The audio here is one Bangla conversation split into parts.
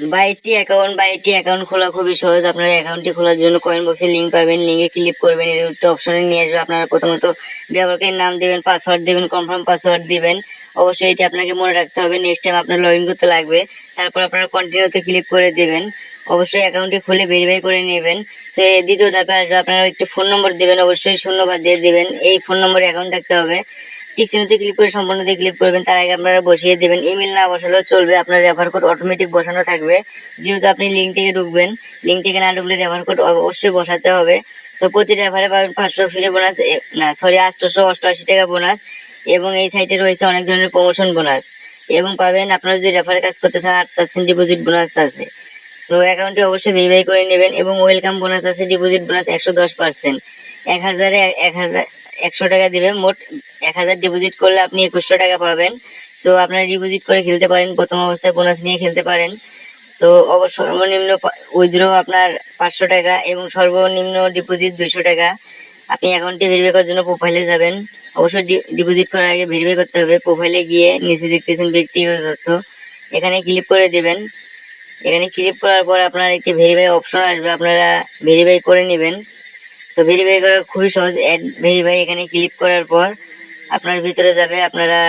বাইটি অ্যাকাউন্ট বাইটি অ্যাকাউন্ট খোলা খুবই সহজ। আপনারা অ্যাকাউন্টটি খোলার জন্য কয়েন বক্সে লিঙ্ক পাবেন লিঙ্কে ক্লিক করবেন, এর একটা অপশনে নিয়ে আসবে। আপনারা প্রথমত ব্যবহারকারীর নাম দেবেন পাসওয়ার্ড দেবেন কনফার্ম পাসওয়ার্ড দিবেন। অবশ্যই এটি আপনাকে মনে রাখতে হবে নেক্সট টাইম আপনার লগ ইন করতে লাগবে। তারপর আপনারা কন্টিনিউতে ক্লিক করে দেবেন। অবশ্যই অ্যাকাউন্টটি খুলে ভেরিফাই করে নেবেন। সো দ্বিতীয় ধাপে আসবে, আপনারা একটি ফোন নম্বর দেবেন, অবশ্যই শূন্য বাদ দিয়ে দেবেন। এই ফোন নম্বরে অ্যাকাউন্ট থাকতে হবে। ঠিক চিহ্নতে ক্লিক করে সম্পূর্ণতে ক্লিক করবেন, তার আগে আপনারা বসিয়ে দেবেন। ইমেল না বসালেও চলবে, আপনার রেফার কোড অটোমেটিক বসানো থাকবে। যেহেতু আপনি লিঙ্ক থেকে ঢুকবেন লিঙ্ক থেকে না ঢুকলে রেফার কোড অবশ্যই বসাতে হবে। সো প্রতি রেফারে পাবেন পাঁচশো ফ্রি বোনাস না সরি আটশোশো অষ্টআশি টাকা বোনাস এবং এই সাইটে রয়েছে অনেক ধরনের প্রমোশন বোনাস এবং পাবেন আপনারা যদি রেফারে কাজ করতে চান, আট পার্সেন্ট ডিপোজিট বোনাস আছে। সো অ্যাকাউন্টটি অবশ্যই ভেরিফাই করে নেবেন এবং ওয়েলকাম বোনাস আছে ডিপোজিট বোনাস একশো দশ পার্সেন্ট এক হাজারে এক হাজার একশো টাকা দিবে মোট এক হাজার ডিপোজিট করলে আপনি একুশশো টাকা পাবেন। সো আপনারা ডিপোজিট করে খেলতে পারেন, প্রথম অবস্থায় বোনাস নিয়ে খেলতে পারেন। সো সর্বনিম্ন উইথড্র আপনার পাঁচশো টাকা এবং সর্বনিম্ন ডিপোজিট দুইশো টাকা। আপনি অ্যাকাউন্টটি ভেরিফাই করার জন্য প্রোফাইলে যাবেন। অবশ্যই ডিপোজিট করার আগে ভেরিফাই করতে হবে। প্রোফাইলে গিয়ে নিচে দেখতেছেন ব্যক্তিগত তথ্য। এখানে ক্লিক করে দেবেন। এখানে ক্লিক করার পর আপনার একটি ভেরিফাই অপশন আসবে। আপনারা ভেরিফাই করে নেবেন। সো ভেরিফাই করা খুবই সহজ। অ্যাড ভেরিফাই এখানে ক্লিক করার পর আপনার ভিতরে যাবে, আপনারা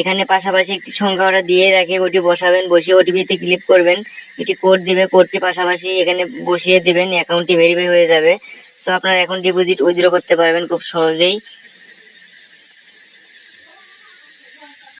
এখানে পাশাপাশি একটি সংখ্যা ওরা দিয়ে রাখে, ওটি বসাবেন, বসিয়ে ওটিপিতে ক্লিক করবেন। একটি কোড দিবে কোডটি পাশাপাশি এখানে বসিয়ে দেবেন অ্যাকাউন্টটি ভেরিফাই হয়ে যাবে। সো আপনার এখন ডিপোজিট উইথড্র করতে পারবেন খুব সহজেই।